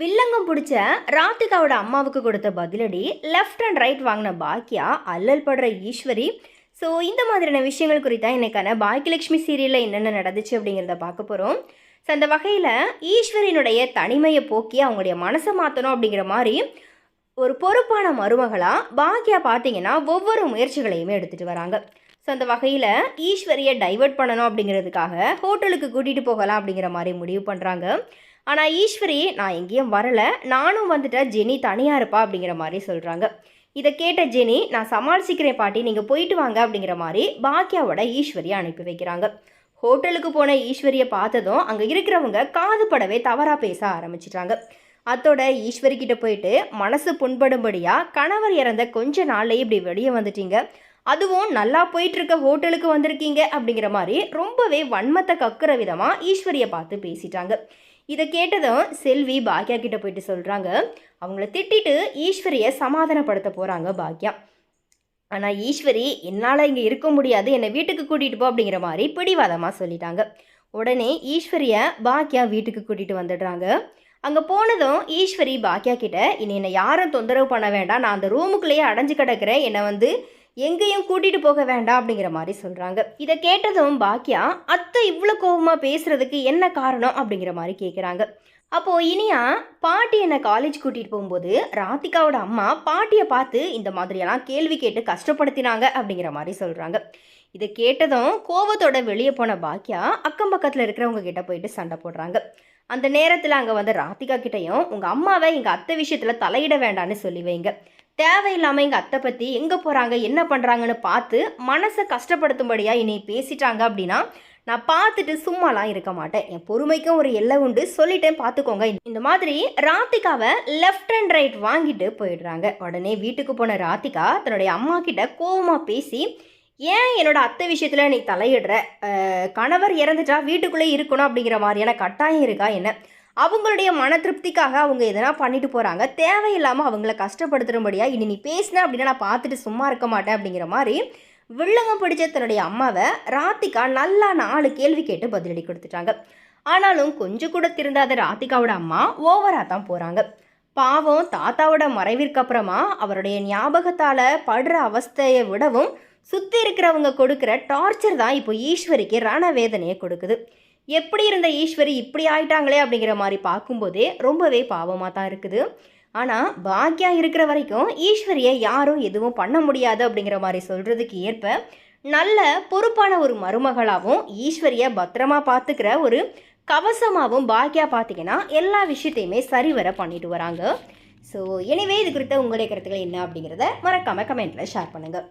வில்லங்கம் பிடிச்ச ராதிகாவோட அம்மாவுக்கு கொடுத்த பதிலடி லெஃப்ட் அண்ட் ரைட் வாங்கின பாக்கியா அல்லல் படுற ஈஸ்வரி. ஸோ இந்த மாதிரியான விஷயங்கள் குறித்தா இன்னைக்கான பாக்கியலட்சுமி சீரியலில் என்னென்ன நடந்துச்சு அப்படிங்கிறத பார்க்க போகிறோம் ஸோ அந்த வகையில் ஈஸ்வரியினுடைய தனிமையை போக்கி அவங்களுடைய மனசை மாற்றணும் அப்படிங்கிற மாதிரி ஒரு பொறுப்பான மருமகளாக பாக்கியா பார்த்தீங்கன்னா ஒவ்வொரு முயற்சிகளையுமே எடுத்துகிட்டு வராங்க. ஸோ அந்த வகையில் ஈஸ்வரியை டைவர்ட் பண்ணணும் அப்படிங்கிறதுக்காக ஹோட்டலுக்கு கூட்டிகிட்டு போகலாம் அப்படிங்கிற மாதிரி முடிவு பண்ணுறாங்க ஆனால் ஈஸ்வரி நான் எங்கேயும் வரல. நானும் வந்துட்டேன் ஜெனி தனியாக இருப்பா அப்படிங்கிற மாதிரி சொல்கிறாங்க இதை கேட்ட ஜெனி நான் சமாளிச்சிக்கிறேன் பாட்டி நீங்கள் போயிட்டு வாங்க அப்படிங்கிற மாதிரி பாக்கியாவோட ஈஸ்வரியை அனுப்பி வைக்கிறாங்க. ஹோட்டலுக்கு போன ஈஸ்வரியை பார்த்ததும் அங்கே இருக்கிறவங்க காது படவே தவறாக பேச ஆரம்பிச்சிட்டாங்க அத்தோட ஈஸ்வரி கிட்ட போயிட்டு மனசு புண்படும்படியாக கணவர் இறந்த கொஞ்ச நாள்லேயே இப்படி வெளியே வந்துட்டீங்க. அதுவும் நல்லா போயிட்டு இருக்க ஹோட்டலுக்கு வந்திருக்கீங்க அப்படிங்கிற மாதிரி ரொம்பவே வன்மத்தை கக்குற விதமாக ஈஸ்வரியை பார்த்து பேசிட்டாங்க. இதை கேட்டதும் செல்வி பாக்யா கிட்ட போயிட்டு சொல்கிறாங்க அவங்கள திட்டிட்டு ஈஸ்வரியை சமாதானப்படுத்த போகிறாங்க பாக்யா. ஆனால் ஈஸ்வரி என்னால் இங்கே இருக்க முடியாது என்னை வீட்டுக்கு கூட்டிகிட்டு போ அப்படிங்கிற மாதிரி பிடிவாதமாக சொல்லிட்டாங்க. உடனே ஈஸ்வரியை பாக்யா வீட்டுக்கு கூட்டிகிட்டு வந்துடுறாங்க. அங்கே போனதும் ஈஸ்வரி பாக்யா கிட்ட இனி என்னை யாரும் தொந்தரவு பண்ண வேண்டாம் நான் அந்த ரூமுக்குள்ளேயே அடைஞ்சு கிடக்கிறேன் என்னை வந்து எங்கேயும் கூட்டிகிட்டு போக வேண்டாம் அப்படிங்கிற மாதிரி சொல்கிறாங்க இதை கேட்டதும் பாக்கியா அத்தை இவ்வளோ கோபமாக பேசுறதுக்கு என்ன காரணம்? அப்படிங்கிற மாதிரி கேட்குறாங்க அப்போது இனியா பாட்டி என்னை காலேஜ் கூட்டிகிட்டு போகும்போது ராதிகாவோட அம்மா பாட்டியை பார்த்து இந்த மாதிரியெல்லாம் கேள்வி கேட்டு கஷ்டப்படுத்தினாங்க அப்படிங்கிற மாதிரி சொல்கிறாங்க இதை கேட்டதும் கோவத்தோட வெளியே போன பாக்கியா அக்கம் பக்கத்தில் இருக்கிறவங்க கிட்ட போயிட்டு சண்டை போடுறாங்க. அந்த நேரத்தில் அங்கே வந்து ராதிகா கிட்டேயும் உங்கள் அம்மாவை எங்கள் அத்தை விஷயத்தில் தலையிட வேண்டான்னு சொல்லி வைங்க. தேவையில்லாமல் எங்கள் அத்தை பற்றி எங்கே போகிறாங்க என்ன பண்ணுறாங்கன்னு பார்த்து மனசை கஷ்டப்படுத்தும்படியாக என்னை பேசிட்டாங்க அப்படின்னா நான் பார்த்துட்டு சும்மாலாம் இருக்க மாட்டேன். என் பொறுமைக்கும் ஒரு எல்லை உண்டு. சொல்லிட்டேன் பார்த்துக்கோங்க. இந்த மாதிரி ராதிகாவை லெஃப்ட் அண்ட் ரைட் வாங்கிட்டு போயிடுறாங்க. உடனே வீட்டுக்கு போன ராதிகா தன்னுடைய அம்மா கிட்ட கோபமாக பேசி ஏன் என்னோட அத்தை விஷயத்தில் நீ தலையிடுற? கணவர் இறந்துட்டா வீட்டுக்குள்ளே இருக்கணும் அப்படிங்கிற மாதிரியான கட்டாயம் இருக்கா என்ன? அவங்களுடைய மன திருப்திக்காக அவங்க எதனா பண்ணிட்டு போகிறாங்க தேவையில்லாமல் அவங்கள கஷ்டப்படுத்துகிறபடியா இனி நீ பேசின அப்படின்னா நான் பார்த்துட்டு சும்மா இருக்க மாட்டேன் அப்படிங்கிற மாதிரி வில்லங்கம் பிடிச்ச தன்னுடைய அம்மாவை ராத்திகா நல்லா நாலு கேள்வி கேட்டு பதிலடி கொடுத்துட்டாங்க. ஆனாலும் கொஞ்சம் கூட திருந்தாத ராதிகாவோட அம்மா ஓவராக தான் போகிறாங்க பாவம் தாத்தாவோட மறைவிற்கு அப்புறமா அவருடைய ஞாபகத்தால் படுற அவஸ்தையை விடவும் சுற்றி இருக்கிறவங்க கொடுக்குற டார்ச்சர் தான் இப்போ ஈஸ்வரிக்கு ரண வேதனையை கொடுக்குது. எப்படி இருந்த ஈஸ்வரி இப்படி ஆயிட்டாங்களே அப்படிங்கிற மாதிரி பார்க்கும்போதே ரொம்பவே பாவமாக தான் இருக்குது. ஆனால் பாக்கியா இருக்கிற வரைக்கும் ஈஸ்வரியை யாரும் எதுவும் பண்ண முடியாது அப்படிங்கிற மாதிரி சொல்கிறதுக்கு ஏற்ப நல்ல பொறுப்பான ஒரு மருமகளாகவும் ஈஸ்வரியை பத்திரமா பார்த்துக்கிற ஒரு கவசமாகவும் பாக்கியா பார்த்தீங்கன்னா எல்லா விஷயத்தையுமே சரிவர பண்ணிட்டு வராங்க. ஸோ எனவே இது குறித்த உங்களுடைய கருத்துக்கள் என்ன அப்படிங்கிறத மறக்காமல் கமெண்ட்டில் ஷேர் பண்ணுங்கள்